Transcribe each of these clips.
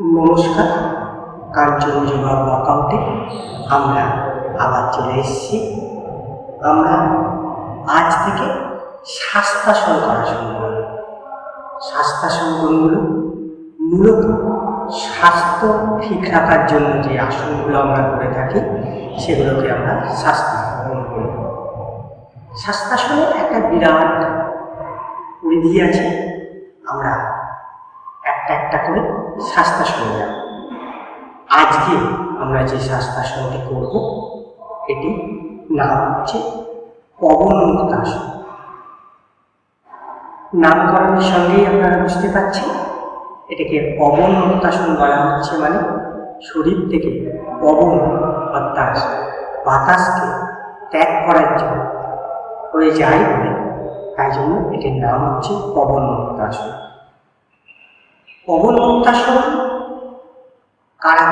নমস্কার কাঞ্চনজঙ্ঘা ওয়ার্কআউটে আমরা আবার চলে এসেছি। আমরা আজ থেকে স্বাস্থ্যাসন করা শুরু করব স্বাস্থ্যাসনগুলো মূলত স্বাস্থ্য ঠিক রাখার জন্য যে আসনগুলো আমরা করে থাকি, সেগুলোকে আমরা স্বাস্থ্যাসন বলি। স্বাস্থ্যাসনের একটা বিরাট পরিধি আছে। আমরা একটা একটা করে যাব আজকে আমরা যে স্বাস্থ্যাসনটি করব এটি নাম হচ্ছে পবন মুক্তাসন নামকরণের সঙ্গেই আপনারা বুঝতে পারছেন, এটাকে পবন মুক্তাসন বলা হচ্ছে মানে শরীর থেকে পবন অর্থাৎ বাতাসকে ত্যাগ করার জন্য হয়ে যায়। বলে তাই জন্য এটির নাম হচ্ছে পবন মুক্তাসন পবন মুক্তাসন কারা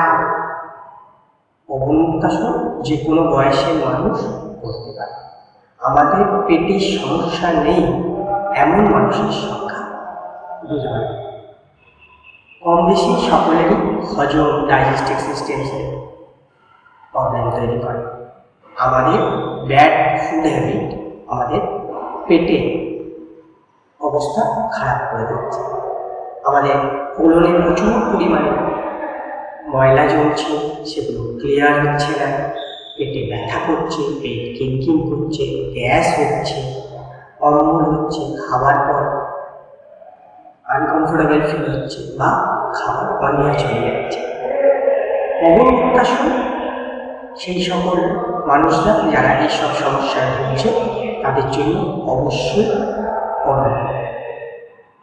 পবন মুক্তাসন যে কোনো বয়সের মানুষ করতে পারে। আমাদের পেটের সমস্যা নেই এমন মানুষের সংখ্যা। দুজন কম বেশি সকলেরই হজম, ডাইজেস্টিভ সিস্টেমসের প্রবলেম তৈরি করে। আমাদের ব্যাড ফুড হ্যাবিট আমাদের পেটে অবস্থা খারাপ করে দিচ্ছে। আমাদের কোলনে প্রচুর পরিমাণে ময়লা জমছে, সেগুলো ক্লিয়ার হচ্ছে না। পেটে ব্যথা করছে, পেট কিনকিন করছে, গ্যাস হচ্ছে, অম্বল হচ্ছে, খাবার পর আনকমফোর্টেবল ফিল হচ্ছে বা খাবার পানীয় চলে যাচ্ছে। অবমুক্তাসন সেই সকল মানুষরা যারা এইসব সমস্যায় ভুগছে, তাদের জন্য অবশ্যই করণীয়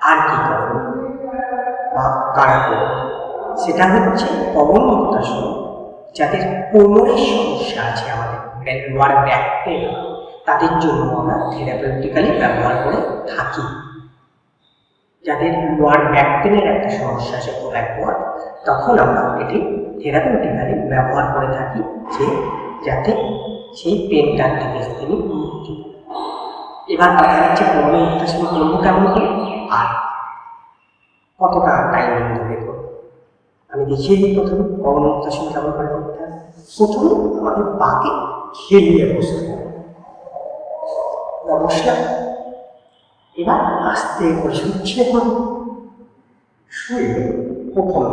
আর কি করণীয় বা সেটা হচ্ছে অবমুক্তাসন যাদের কোমরের সমস্যা আছে আমাদের লোয়ার ব্যাক পেন তাদের জন্য আমরা থেরাপিউটিক্যালি ব্যবহার করে থাকি। যাদের লোয়ার ব্যাক পেনের একটা সমস্যা আছে ব্যাকওয়ার্ড তখন আমরা এটি থেরাপিউটিক্যালি ব্যবহার করে থাকি, যে যাতে সেই পেনটার থেকে তিনি মুক্তি এবার হচ্ছে পূর্ণ মুক্তাসন করব কেমন করে আর কতটা টাইম করব? আমি দেখিয়ে দিই প্রথমে পবন মুক্তাসন কেমন করে করতে হবে। প্রথমে আমাদের পাকে খেলিয়ে বসতে হবে। নমস্কার এবার আস্তে করে শুচ্ছে করব শুয়ে প্রথম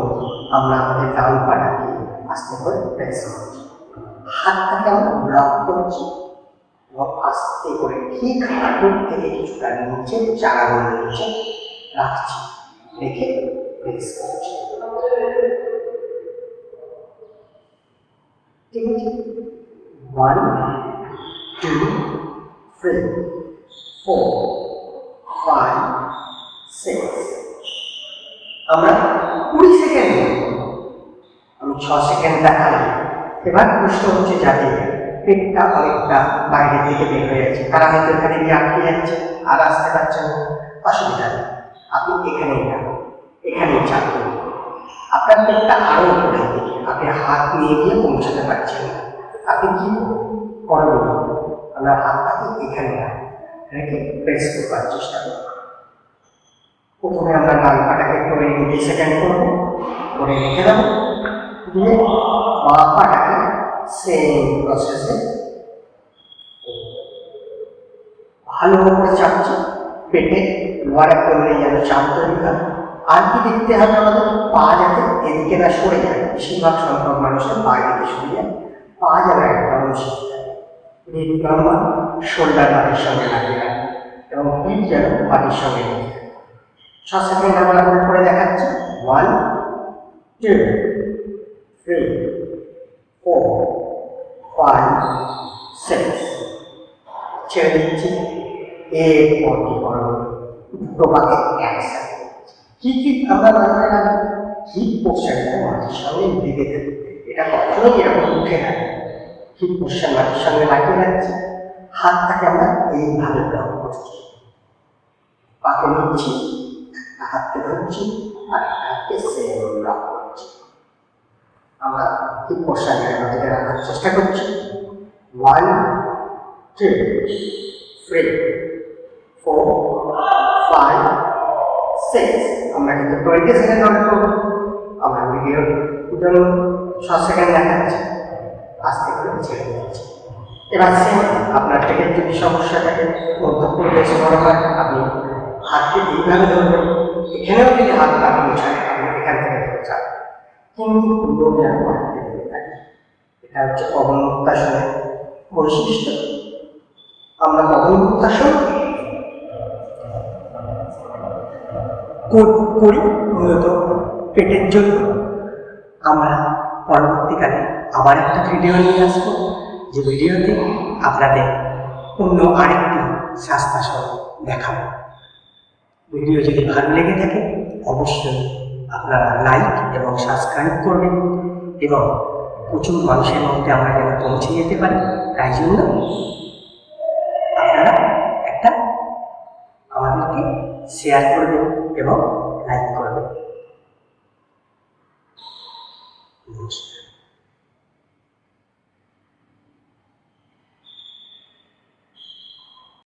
আমরা আমাদের ডান পাটাকে আস্তে করে প্রেস হাতটাকে আমরা ব্লক করছি এবং আস্তে করে ঠিক হাঁটুর থেকে কিছুটা নিচে, চারাগুলো নিচে রাখছি। রেখে প্রেস করছি ঠিক আছে one two three four five six আমরা কুড়ি সেকেন্ড আমি ছ সেকেন্ড দেখালাম। এবার প্রশ্ন হচ্ছে যাদের পেটটা অনেকটা বাইরে থেকে বের হয়ে যাচ্ছে। তারা হয়তো এখানে গিয়ে আটকে যাচ্ছে, আর আসতে পারছেন না। অসুবিধা নেই। আপনি এখানেই যান এখানেই চাপ আপনার পেটটা আরও উপরে দিকে আপনি হাত নিয়ে গিয়ে পৌঁছাতে পারছেন না। আপনি কি করবেন? আমরা হাতটাকে এখানে রাখব রেখে প্রেস করবার চেষ্টা করব প্রথমে আমরা ডান করে নিতে সেকেন্ড করব করে রেখে দেবো দিয়ে বাঁ পাটাকে সেম প্রসেসে ভালো করে চাপছি। পেটে লোয়ার করলে যেন চাপ তৈরি হয়। আর কি দেখতে হবে আমাদের? পা যাতে এদিকে না সরে যায়। বেশিরভাগ সংখ্যক মানুষের পা এদিকে সরে যায়। পা যেন একটা রিড লম্বা শোল্ডার পাটির সঙ্গে লাগিয়ে রাখবে এবং পিঠ যেন পাটির সঙ্গে লেগে ছ সেকেন্ড আমরা করে দেখাচ্ছি। One two three four five six ছেড়ে দিচ্ছি। এ পরটি করো দুটো পাকে একসাথে কি কি আমরা মাথায় রাখব হিপ পোস্টারটা মাটির সঙ্গে থাকবে এটা কখনোই এরকম উঠে থাকে হিপ পোস্টার মাটির সঙ্গে লাগিয়ে রাখছি। হাতটাকে আমরা এইভাবে ব্লক করছি। পাকে নিচ্ছি একটা হাতকে ধরছি, আর একটা হাতকে সেম ব্লক করছি। আমরা হিপ পোস্টারটাকে মাটিতে রাখার চেষ্টা করছি। One two three four five six আমরা কিন্তু টোয়েন্টি সেকেন্ড অর্ডার করব আমার ভিডিও জন্য ছ সেকেন্ড দেখাচ্ছে আস্তে করে ছেড়ে দিচ্ছি এবার সেম আপনার থেকে যদি সমস্যা থাকে মধ্যপ্রদেশ বড় হয়, আপনি হাতকে এইভাবে ধরবেন। এখানেও যদি হাত না পৌঁছায় আপনি এখান থেকে ধরে যান কিন্তু পুরো যেন হাতে ধরে থাকে এটা হচ্ছে অবনমুক্তাসনের বৈশিষ্ট্য। আমরা অবনমুক্তাসন কর- মূলত পেটের জন্য। আমরা পরবর্তীকালে আবার একটা ভিডিও নিয়ে আসব। যে ভিডিওতে আপনাদের অন্য আরেকটি স্বাস্থ্যাসন দেখাবো। ভিডিও যদি ভালো লেগে থাকে, অবশ্যই আপনারা লাইক এবং সাবস্ক্রাইব করবেন এবং প্রচুর মানুষের মধ্যে আমরা যেন পৌঁছে যেতে পারি, তাই জন্য আপনারা একটা আমাদেরকে শেয়ার করবেন। এবং লাইক